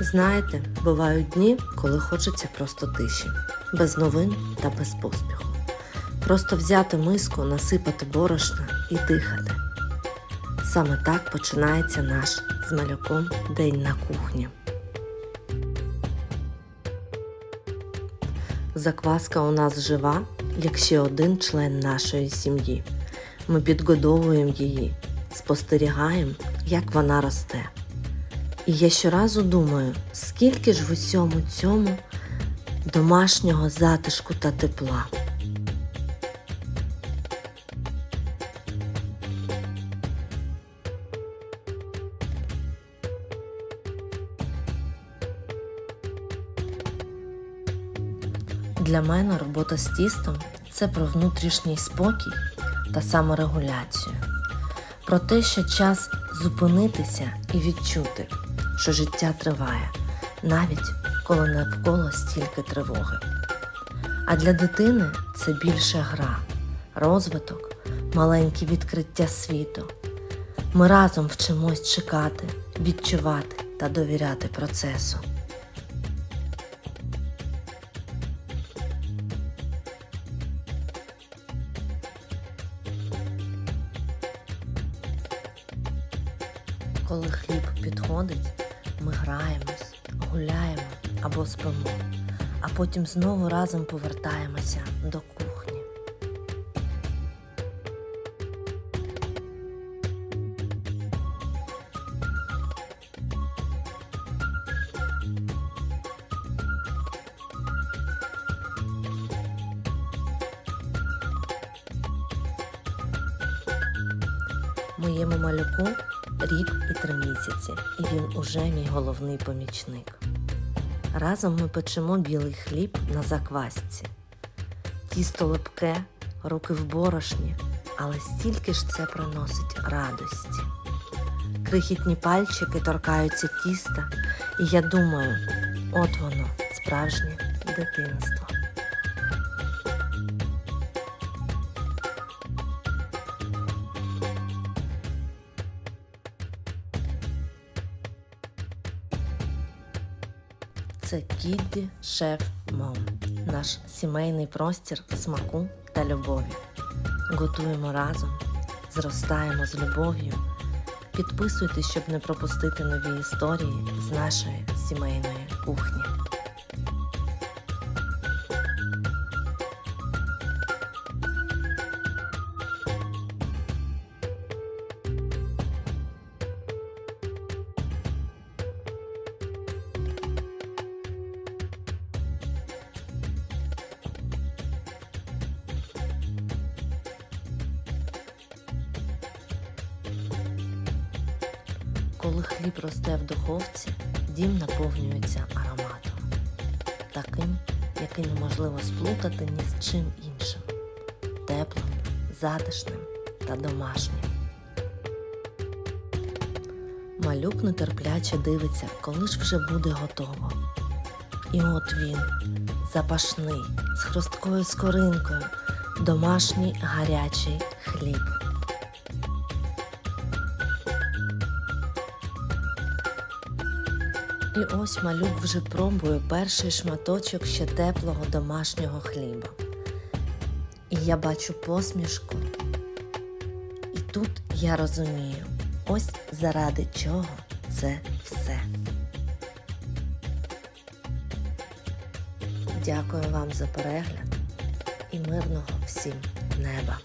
Знаєте, бувають дні, коли хочеться просто тиші, без новин та без поспіху. Просто взяти миску, насипати борошна і дихати. Саме так починається наш з малюком день на кухні. Закваска у нас жива, як ще один член нашої сім'ї. Ми підгодовуємо її, спостерігаємо, як вона росте. І я щоразу думаю, скільки ж в усьому цьому домашнього затишку та тепла. Для мене робота з тістом це про внутрішній спокій та саморегуляцію, про те, що час зупинитися і відчути, що життя триває, навіть коли навколо стільки тривоги. А для дитини це більше гра, розвиток, маленькі відкриття світу. Ми разом вчимось чекати, відчувати та довіряти процесу. Коли хліб підходить, ми граємось, гуляємо або спимо, а потім знову разом повертаємося до кухні. Моєму малюку рік і три місяці, і він уже мій головний помічник. Разом ми печемо білий хліб на заквасці. Тісто липке, руки в борошні, але стільки ж це приносить радості. Крихітні пальчики торкаються тіста, і я думаю, от воно, справжнє дитинство. Це Кідді Шеф Мом, наш сімейний простір смаку та любові. Готуємо разом, зростаємо з любов'ю. Підписуйтесь, щоб не пропустити нові історії з нашої сімейної кухні. Коли хліб росте в духовці, дім наповнюється ароматом, таким, який неможливо сплутати ні з чим іншим, теплим, затишним та домашнім. Малюк нетерпляче дивиться, коли ж вже буде готово. І от він, запашний, з хрусткою скоринкою, домашній гарячий хліб. І ось малюк вже пробує перший шматочок ще теплого домашнього хліба. І я бачу посмішку. І тут я розумію, ось заради чого це все. Дякую вам за перегляд і мирного всім неба.